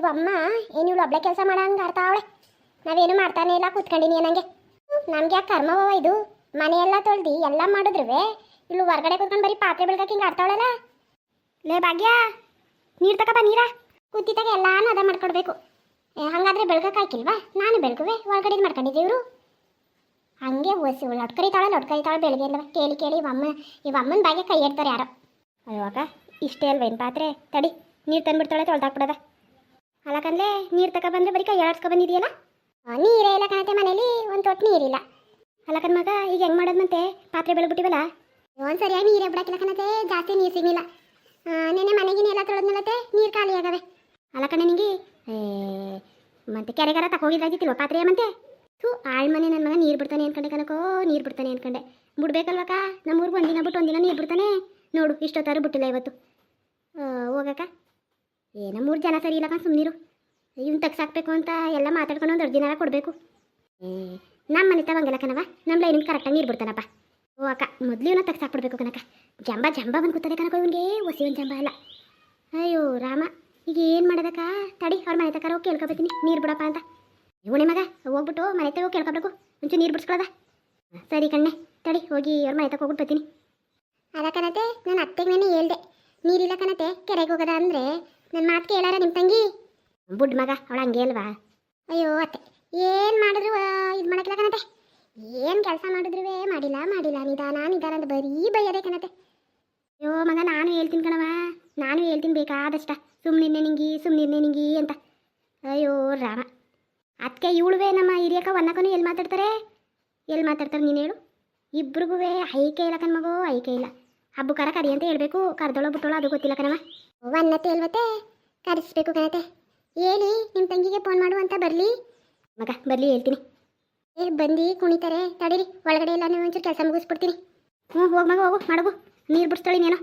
ಇವಮ್ಮ ಏನು ಇವಳು ಒಬ್ಳೆ ಕೆಲಸ ಮಾಡಂಗೆ ಆಡ್ತಾವಳೆ ನಾವೇನು ಮಾಡ್ತಾನೆ ಇಲ್ಲ ಕೂತ್ಕೊಂಡಿನಿ ನನಗೆ ನಮ್ಗೆ ಯಾಕೆ ಕರ್ಮವ ಇದು? ಮನೆಯೆಲ್ಲ ತೊಳ್ದು ಎಲ್ಲ ಮಾಡಿದ್ರುವೆ? ಇಲ್ಲೂ ಹೊರ್ಗಡೆ ಕೂತ್ಕೊಂಡು ಬರೀ ಪಾತ್ರೆ ಬೆಳ್ಕಕ್ಕೆ ಹಿಂಗೆ ಆಡ್ತಾವಳಲ್ಲ? ಲೇ ಭಾಗ್ಯ, ನೀರು ತಗೊ ನೀರ. ಕೂತಿದ್ದಾಗ ಎಲ್ಲಾನು ಅದ ಮಾಡ್ಕೊಡ್ಬೇಕು. ಹಂಗಾದ್ರೆ ಬೆಳ್ಕಾಯ್ಕಿಲ್ವಾ ಹಾಕಿಲ್ವಾ? ನಾನು ಬೆಳ್ಕುವೆ ಒಳಗಡೆ ಮಾಡ್ಕೊಂಡಿದ್ದೆ ಇವರು? ಹಂಗೆ ಓಸಿ ಲೊಟ್ಕರಿತಾಳೆ ಲೊಟ್ಕರಿತಾಳೆ ಬೆಳಗ್ಗೆ ಎಲ್ಲ ಕೇಳಿ ಕೇಳಿ ಇವಮ್ಮ ಇವಮ್ಮನ ಬಾಗೆ ಕೈ ಎಡ್ತಾರೆ ಯಾರೋ. ಅಯ್ಯವಾಗ ಇಷ್ಟೇ ಅಲ್ವೇನು ಪಾತ್ರೆ? ತಡಿ, ನೀರು ತಂದ್ಬಿಡ್ತಾಳೆ, ತೊಳ್ದಾಕ್ಬಿಡದ. ಅಲ್ಲಕಂದ್ರೆ ನೀರು ತಕ ಬಂದ್ರೆ ಬರೀ ಕೈ ಆಡ್ಸ್ಕೊ ಬಂದಿದೆಯಲ್ಲ ನೀರೇ ಇಲ್ಲ ಕಾಣತ್ತೆ ಮನೇಲಿ ಒಂದು ತೊಟ್ಟು ನೀರಿಲ್ಲ. ಅಲ್ಲಕನ್ ಮಗ ಈಗ ಹೆಂಗೆ ಮಾಡೋದು ಮತ್ತೆ ಪಾತ್ರೆ ಬೆಳಗ್ಬಿಟ್ಟಿವಲ್ಲ ಒಂದು ಸರಿಯಾಗಿ ನೀರೇ ಬಿಡಕ್ಕಿಲ್ಲ ಕಣತೆ ಜಾಸ್ತಿ ನೀರು ಸಿಗಲಿಲ್ಲ. ನೆನೆ ಮನೆಗಿನ ಎಲ್ಲ ತೊಳೆದ್ನಲ್ಲತ್ತೆ ನೀರು ಖಾಲಿ ಆಗವೆ. ಅಲ್ಲ ಕಣ ನಿಂಗೆ ಏ, ಮತ್ತೆ ಕೆರೆಗಾರ ತಗೋಗಿದ್ದಾಗಿತ್ತಿಲ್ವ ಪಾತ್ರೆ ಮತ್ತೆ ಥೂ ಆಳ್ ಮನೆ ನನ್ನ ಮಗ ನೀರು ಬಿಡ್ತಾನೆ ಅನ್ಕೊಂಡೆ ಕನಕೋ ನೀರು ಬಿಡ್ತಾನೆ ಅನ್ಕೊಂಡೆ. ಬಿಡ್ಬೇಕಲ್ವಕ್ಕ ನಮ್ಮೂರ್ಗೆ ಒಂದಿನ ಬಿಟ್ಟು ಒಂದಿನ ನೀರು ಬಿಡ್ತಾನೆ. ನೋಡು ಇಷ್ಟೊತ್ತಾರು ಬಿಟ್ಟಿಲ್ಲ ಇವತ್ತು. ಹೋಗಕ್ಕ. ಏ ಮೂರು ಜನ ಸರಿ ಇಲ್ಲಕ್ಕ ಸುಮ್ಮನಿರು ಇವ್ನು ತಗ್ಸಾಕ್ಬೇಕು ಅಂತ ಎಲ್ಲ ಮಾತಾಡ್ಕೊಂಡು ಒಂದು ದಿನ ಕೊಡಬೇಕು. ಏ ನಮ್ಮ ಮನೆ ತವಂಗಿಲ್ಲ ಕಣವ ನಮ್ಮ ಲೈನಿಗೆ ಕರೆಕ್ಟಾಗಿ ನೀರು ಬಿಡ್ತಾನಪ್ಪ. ಓ, ಅಕ್ಕ, ಮೊದಲು ಇವನ್ನ ತಗ್ಸಾಕ್ಬಿಡ್ಬೇಕು ಕನಕ ಜಂಬ ಜಂಬ ಬಂದು ಕೂತದೆ ಕನಕ ಇವನಿಗೆ. ಒಸಿ ಒಂದು ಜಂಬ ಅಲ್ಲ. ಅಯ್ಯೋ, ರಾಮ, ಈಗ ಏನು ಮಾಡೋದಕ್ಕ? ತಡಿ, ಅವ್ರ ಮನೆ ತಕ ಹೋಗಿ ಕೇಳ್ಕೊಬತ್ತೀನಿ ನೀರು ಬಿಡಪ್ಪ ಅಂತ. ಇವಣೆ ಮಗ, ಹೋಗ್ಬಿಟ್ಟು ಮನೆ ತಗೋ ಕೇಳ್ಕೊಬೇಕು ಒಂಚೂರು ನೀರು ಬಿಡ್ಸ್ಕೊಳದ. ಸರಿ ಕಣ್ಣೆ. ತಡಿ, ಹೋಗಿ ಅವ್ರ ಮನೆ ಹೋಗ್ಬಿಟ್ಟು ಬರ್ತೀನಿ. ಅದ ಕಣತೆ, ನಾನು ಅತ್ತೆಗೆ ನಾನು ಹೇಳ್ದೆ. ನೀರಿಲ್ಲ ಕಣತೆ, ಕೆರೆಗೆ ಹೋಗೋದ ನನ್ನ ಮಾತು ಕೇಳಾರ ನಿಮ್ಮ ತಂಗಿ? ಬುಡ್ ಮಗ, ಅವಳು ಹಂಗೆ ಅಲ್ವಾ? ಅಯ್ಯೋ ಅತ್ತೆ, ಏನು ಮಾಡಿದ್ರು ಇದು ಮಾಡಕ್ಕಿಲ್ಲ ಕಣತೆ ಏನು ಕೆಲಸ ಮಾಡಿದ್ರು ಮಾಡಿಲ್ಲ ಮಾಡಿಲ್ಲ, ನಿಧಾನ ನಿಧಾನ ಅಂತ ಬರೀ ಬೈಯದೆ ಕಣತೆ ಅಯ್ಯೋ ಮಗ, ನಾನು ಹೇಳ್ತೀನಿ ಕಣವ ನಾನು ಹೇಳ್ತೀನಿ ಬೇಕಾದಷ್ಟ. ಸುಮ್ಮನೆ ನಿಂಗಿ ಸುಮ್ಮನೆ ನಿಂಗಿ ಅಂತ. ಅಯ್ಯೋ ರಾಮ ಅದಕ್ಕೆ ಇವಳುವೆ ನಮ್ಮ ಹಿರಿಯಕ್ಕ ಒನ್ನಕ್ಕೂ ಎಲ್ಲಿ ಮಾತಾಡ್ತಾರೆ? ಎಲ್ಲಿ ಮಾತಾಡ್ತಾರೆ ನೀನು ಹೇಳು? ಇಬ್ರಿಗೂ ಐಕೆ ಇಲ್ಲ ಕಣ್ಮಗೋ ಐಕೆ ಇಲ್ಲ. ಕರ ಕರಿ ಅಂತ ಹೇಳಬೇಕು, ಕರ್ದೊಳೋ, ಬಿಟ್ಟೋಳ, ಅದು ಗೊತ್ತಿಲ್ಲ ಕಣವ ಒನ್ನತ್ತೆ ಇಲ್ವತ್ತೆ ಕರೆಸ್ಬೇಕು ಕಣತೆ ಹೇಳಿ ನಿಮ್ಮ ತಂಗಿಗೆ ಫೋನ್ ಮಾಡು ಅಂತ ಬರಲಿ. ಮಗ, ಬರಲಿ, ಹೇಳ್ತೀನಿ. ಏ, ಬಂದು, ಕುಣಿತಾರೆ. ತಡೀರಿ, ಒಳಗಡೆ ಎಲ್ಲ ನೀವು ಒಂಚೂರು ಕೆಲಸ ಮುಗಿಸ್ಬಿಡ್ತೀನಿ. ಹ್ಞೂ ಹೋಗಿ ಮಗ, ಹೋಗು ಮಾಡಬು ನೀರು ಬಿಡಿಸ್ತಾಳಿ ನೀನು